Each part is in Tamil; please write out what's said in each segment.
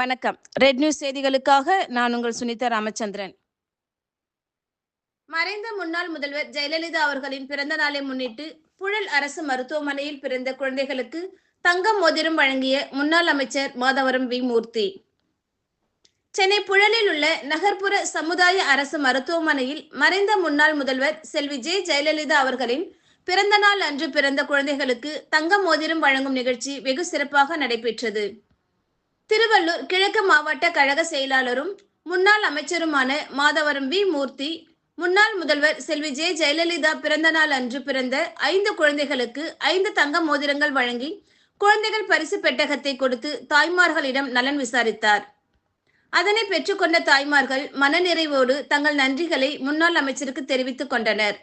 வணக்கம். ரெட் நியூஸ் செய்திகளுக்காக நான் உங்கள் சுனிதா ராமச்சந்திரன். மறைந்த முன்னாள் முதல்வர் ஜெயலலிதா அவர்களின் பிறந்த நாளை முன்னிட்டு புழல் அரசு மருத்துவமனையில் பிறந்த குழந்தைகளுக்கு தங்கம் மோதிரம் வழங்கிய முன்னாள் அமைச்சர் மாதவரம் வி மூர்த்தி. சென்னை புழலில் உள்ள நகர்ப்புற சமுதாய அரசு மருத்துவமனையில் மறைந்த முன்னாள் முதல்வர் செல்வி ஜெ ஜெயலலிதா அவர்களின் பிறந்த நாள் அன்று பிறந்த குழந்தைகளுக்கு தங்க மோதிரம் வழங்கும் நிகழ்ச்சி வெகு சிறப்பாக நடைபெற்றது. திருவள்ளூர் கிழக்கு மாவட்ட கழக செயலாளரும் முன்னாள் அமைச்சருமான மாதவரம் வி. மூர்த்தி முன்னாள் முதல்வர் செல்வி ஜெ. ஜெயலலிதா பிறந்த நாள் அன்று பிறந்த ஐந்து குழந்தைகளுக்கு ஐந்து தங்க மோதிரங்கள் வழங்கி குழந்தைகள் பரிசு பெட்டகத்தை கொடுத்து தாய்மார்களிடம் நலன் விசாரித்தார். அதனை பெற்றுக்கொண்ட தாய்மார்கள் மனநிறைவோடு தங்கள் நன்றிகளை முன்னாள் அமைச்சருக்கு தெரிவித்துக் கொண்டனர்.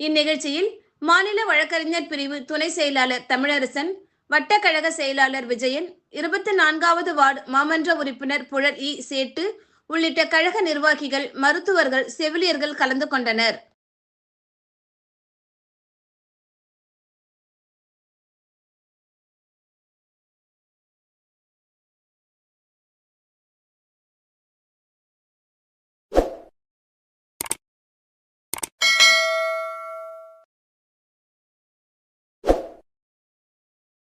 இந்நிகழ்ச்சியில் மாநில வழக்கறிஞர் பிரிவு துணை செயலாளர் தமிழரசன் வட்டக்கழக செயலாளர் விஜயன் இருபத்தி நான்காவது வார்டு மாமன்ற உறுப்பினர் புழல் இ சேட்டு உள்ளிட்ட கழக நிர்வாகிகள் மருத்துவர்கள் செவிலியர்கள் கலந்து கொண்டனர்.